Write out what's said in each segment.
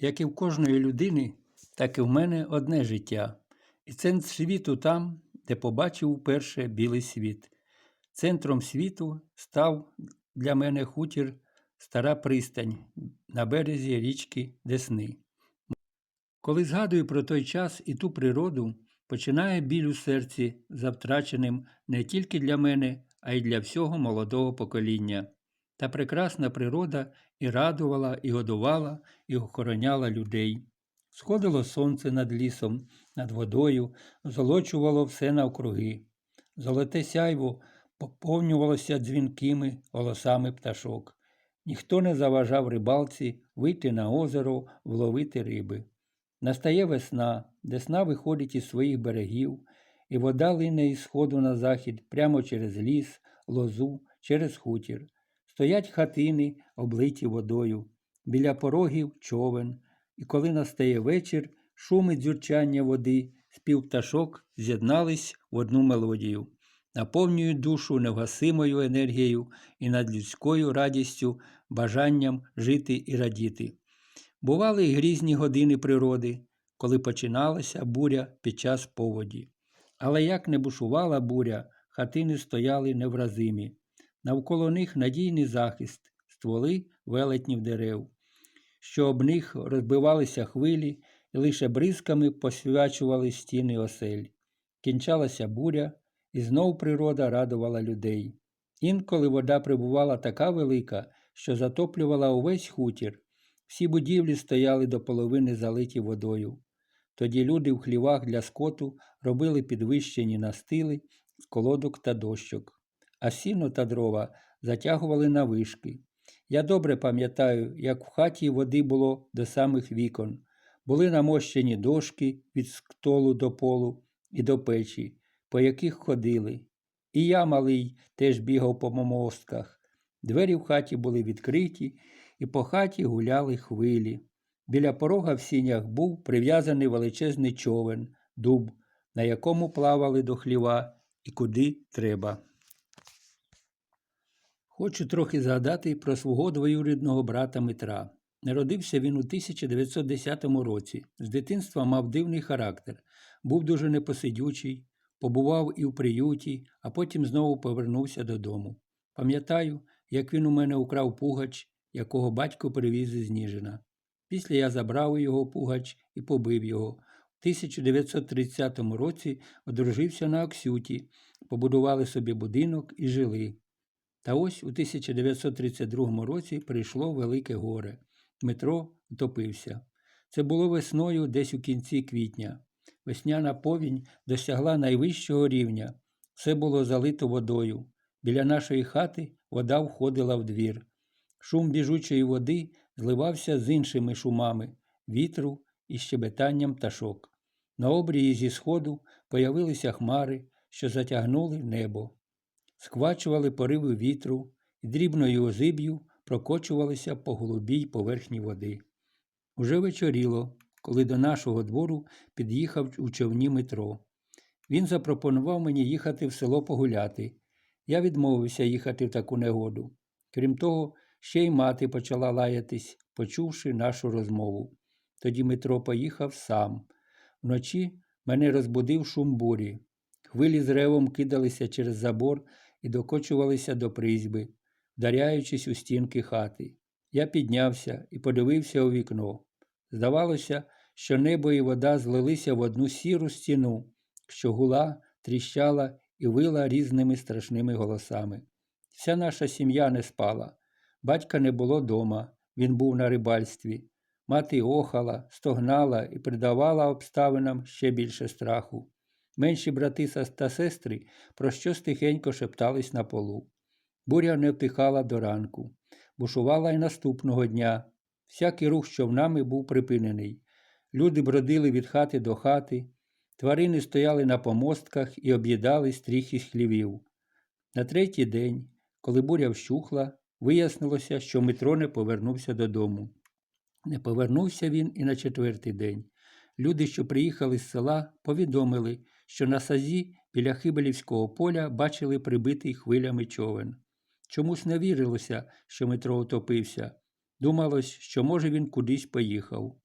Як і в кожної людини, так і в мене одне життя. І центр світу там, де побачив вперше білий світ. Центром світу став для мене хутір Стара пристань на березі річки Десни. Коли згадую про той час і ту природу, починає біль у серці за втраченим не тільки для мене, а й для всього молодого покоління. Та прекрасна природа і радувала, і годувала, і охороняла людей. Сходило сонце над лісом, над водою, золочувало все навкруги. Золоте сяйво поповнювалося дзвінкими голосами пташок. Ніхто не заважав рибалці вийти на озеро, вловити риби. Настає весна, десна виходить із своїх берегів, і вода лине із сходу на захід прямо через ліс, лозу, через хутір. Стоять хатини, облиті водою, біля порогів човен, і коли настає вечір, шум і дзюрчання води, спів пташок з'єднались в одну мелодію, наповнюють душу невгасимою енергією і надлюдською радістю, бажанням жити і радіти. Бували й грізні години природи, коли починалася буря під час поводі. Але як не бушувала буря, хатини стояли невразимі. Навколо них надійний захист, стволи велетнів дерев, що об них розбивалися хвилі і лише бризками посвячували стіни осель. Кінчалася буря, і знов природа радувала людей. Інколи вода прибувала така велика, що затоплювала увесь хутір. Всі будівлі стояли до половини залиті водою. Тоді люди в хлівах для скоту робили підвищені настили колодок та дощок, а сіно та дрова затягували на вишки. Я добре пам'ятаю, як в хаті води було до самих вікон, були намощені дошки від столу до полу і до печі, по яких ходили. І я, малий, теж бігав по мостках. Двері в хаті були відкриті, і по хаті гуляли хвилі. Біля порога в сінях був прив'язаний величезний човен, дуб, на якому плавали до хліва і куди треба. Хочу трохи згадати про свого двоюрідного брата Митра. Народився він у 1910 році. З дитинства мав дивний характер, був дуже непосидючий, побував і в приюті, а потім знову повернувся додому. Пам'ятаю, як він у мене украв пугач, якого батько привіз із Ніжина. Після я забрав його пугач і побив його. У 1930 році одружився на Оксюті, побудували собі будинок і жили. Та ось у 1932 році прийшло велике горе. Дмитро втопився. Це було весною десь у кінці квітня. Весняна повінь досягла найвищого рівня. Все було залито водою. Біля нашої хати вода входила в двір. Шум біжучої води зливався з іншими шумами вітру і щебетанням пташок. На обрії зі сходу появилися хмари, що затягнули небо, схвачували пориви вітру і дрібною озиб'ю прокочувалися по голубій поверхні води. Уже вечоріло, коли до нашого двору під'їхав у човні метро. Він запропонував мені їхати в село погуляти. Я відмовився їхати в таку негоду. Крім того, ще й мати почала лаятись, почувши нашу розмову. Тоді Митро поїхав сам. Вночі мене розбудив шум бурі. Хвилі з ревом кидалися через забор і докочувалися до призьби, вдаряючись у стінки хати. Я піднявся і подивився у вікно. Здавалося, що небо і вода злилися в одну сіру стіну, що гула, тріщала і вила різними страшними голосами. Вся наша сім'я не спала. Батька не було дома, він був на рибальстві. Мати охала, стогнала і придавала обставинам ще більше страху. Менші брати та сестри про щось тихенько шептались на полу. Буря не втихала до ранку, бушувала й наступного дня. Всякий рух з човнами був припинений. Люди бродили від хати до хати, тварини стояли на помостках і об'їдали стріхи з хлівів. На третій день, коли буря вщухла, вияснилося, що Митро не повернувся додому. Не повернувся він і на четвертий день. Люди, що приїхали з села, повідомили, що на сазі біля Хибелівського поля бачили прибитий хвилями човен. Чомусь не вірилося, що Митро утопився. Думалось, що, може, він кудись поїхав.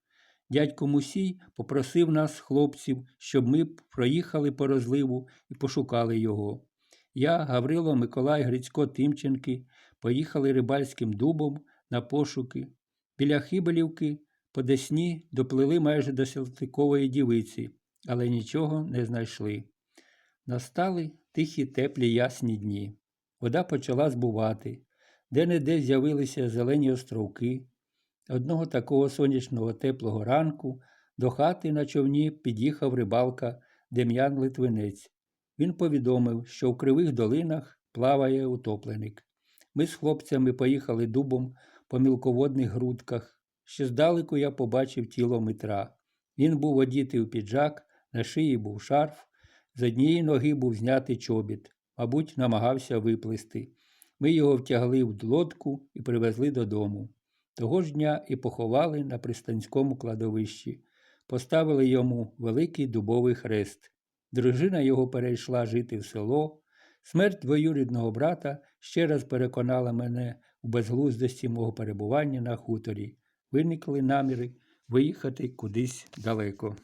Дядько Мусій попросив нас, хлопців, щоб ми проїхали по розливу і пошукали його. Я, Гаврило, Миколай, Грицько, Тимченки поїхали рибальським дубом на пошуки. Біля Хибелівки по Десні доплили майже до Салтикової дівиці, але нічого не знайшли. Настали тихі теплі ясні дні. Вода почала збувати, де-не-де з'явилися зелені островки. Одного такого сонячного теплого ранку до хати на човні під'їхав рибалка Дем'ян Литвинець. Він повідомив, що в кривих долинах плаває утопленик. Ми з хлопцями поїхали дубом по мілководних грудках. Ще здалеку я побачив тіло Митра. Він був одітий у піджак, на шиї був шарф, з однієї ноги був знятий чобіт, мабуть, намагався виплисти. Ми його втягли в лодку і привезли додому. Того ж дня і поховали на пристанському кладовищі, поставили йому великий дубовий хрест. Дружина його перейшла жити в село. Смерть двоюрідного брата ще раз переконала мене у безглуздості мого перебування на хуторі. Виникли наміри виїхати кудись далеко.